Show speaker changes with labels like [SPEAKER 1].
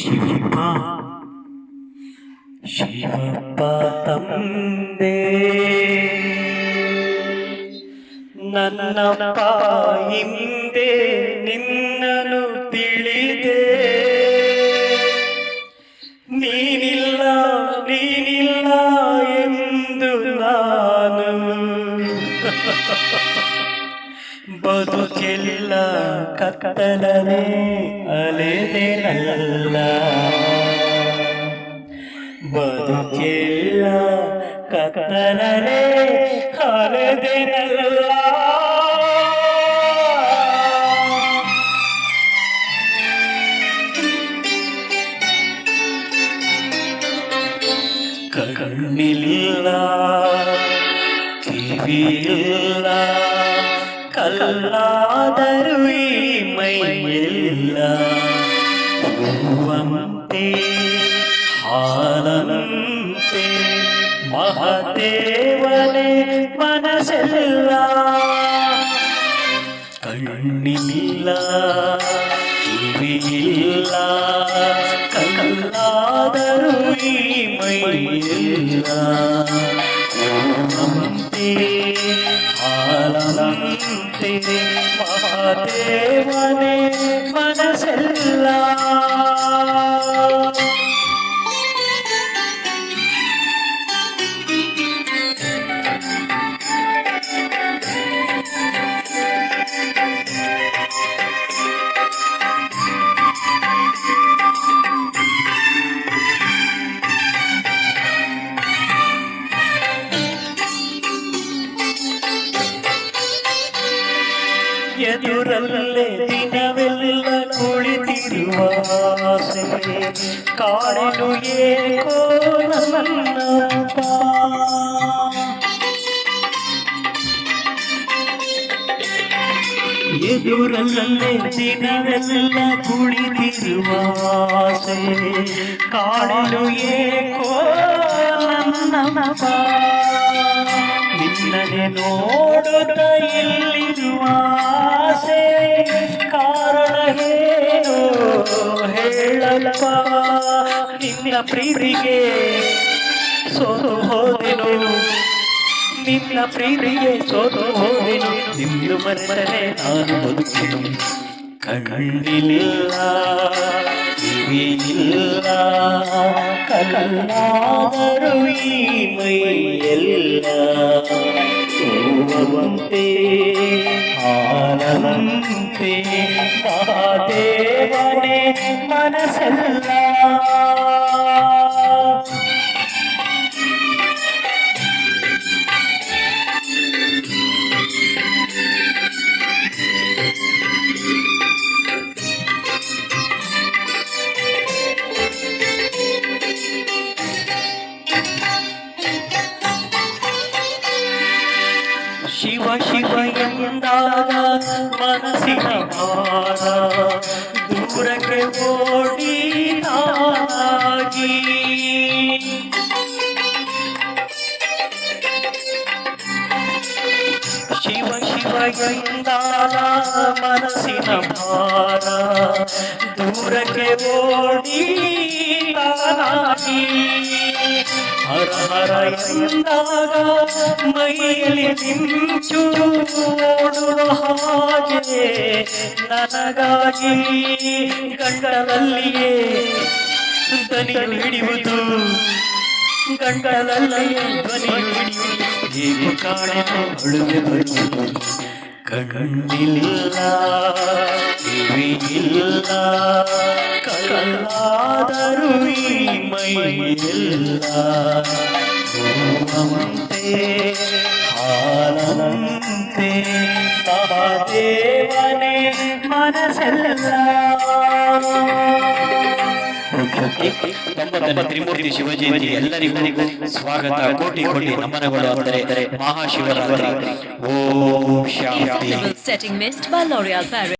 [SPEAKER 1] ಶಿವಪ್ಪ ಶಿವಪ್ಪ ತಂದೆ ನನ್ನಪ್ಪ ಹಿಂದೆ ನಿನ್ನನು ತಿಳಿದೆ ನೀನಿಲ್ಲ ನೀನಿಲ್ಲ ಎಂದು ನಾನು ಬದುಕೆಲ್ಲ ಕತ್ತಲನೆ ಅಲೆದೆನಲ್ಲ. ಬದುಕಿಲ್ಲ ಕತ್ತಲನೆ ಅಲೆದೆನಲ್ಲ. ಕಣ್ಣಿಲ್ಲ ಕಿವಿಯಿಲ್ಲ. കല്ലാതരുമയില്ല ഭുവമത്തെ ആനന്ദത്തെ മഹദേവനെ മനസ്സില്ല കണ്ണില്ല കിവിയില്ല കല്ലാ தேவனே மனசெல்லாம் എതുരല്ലേ ദിനവെല്ല കുളി തിരുവാസെ. കാണിലുയേ കോരമല്ല എതുരല്ലേ ദിനവെല്ല കുളി തിരുവാസെ. കാണിലുയേ കോരമല്ല ನಿನ್ನನೆ ನೋಡುತ್ತ ಇಲ್ಲಿರುವ ಆಸೆ. ಕಾರಣ ಏನು? ಹೇಳಲ್ಪ ನಿನ್ನ ಪ್ರೀತಿಗೆ ಸೋತು ಹೋದೆನು. ನಿನ್ನ ಪ್ರೀತಿಗೆ ಸೋತು ಹೋದೆನು. ನಿನ್ನ ಮನೆ ನಾನು ಬದುಕೆನು ಕಣ್ಣಿಲ್ಲ ಕಿವಿಯಿಲ್ಲ ಕಲ್ಲಾದರೂ ಈ ಮೈಯೆಲ್ಲ ಹೂವಂತೆ ಹಾಲಂತೆ ಮಹಾದೇವನೇ ಮನಸ್ಸೆಲ್ಲ ಶಿವ ಶಿವ ಎಂದಾಗ ಮನಸ್ಸಿನ ಭಾರ ದೂರಕ್ಕೆ ಓಡಿ ತಾಗಿ ಶಿವ ಶಿವ ಎಂದಾಗ ಮನಸ್ಸಿನ ಭಾರ ದೂರಕ್ಕೆ ಓಡಿ ತಾಗಿ ಹರ ಹರ ಎಂದಾಗ ಮೈಯಲ್ಲಿ ನಿಂಚು ಓಡುವ ಹಾಗೆ ನನಗಾಗಿ ಗಂಡದಲ್ಲಿಯೇ ದನಿಗಳು ಹಿಡಿಯುವುದು. ಗಂಡದಲ್ಲಿಯೇ ಧ್ವನಿಯು ಹಿಡಿಯುವುದು. ಹೀಗೆ ಕಾಣೆನು ಅಳುವೆ ಬರುವುದು. ಕಣ್ಣಿಲ್ಲ ಕಿವಿಯಿಲ್ಲ ಕಲ್ಲಾದರೂ ಈ ಮೈಯಿಲ್ಲ ಹೂವಂತೆ ಹಾಲಂತೆ ಮಹಾದೇವನೇ ಮನಸ್ಸೆಲ್ಲ
[SPEAKER 2] ತೊಂಬತ್ತನೇ ತ್ರಿಮೂರ್ತಿ ಶಿವಜಯಂತಿ ಎಲ್ಲರಿಗೂ ಸ್ವಾಗತ. ಕೋಟಿ ಕೋಟಿ ನಮನಗಳು ಅಂದರೆ ಮಹಾಶಿವರಾತ್ರಿ. ಓಂ ಶಾಂತಿ.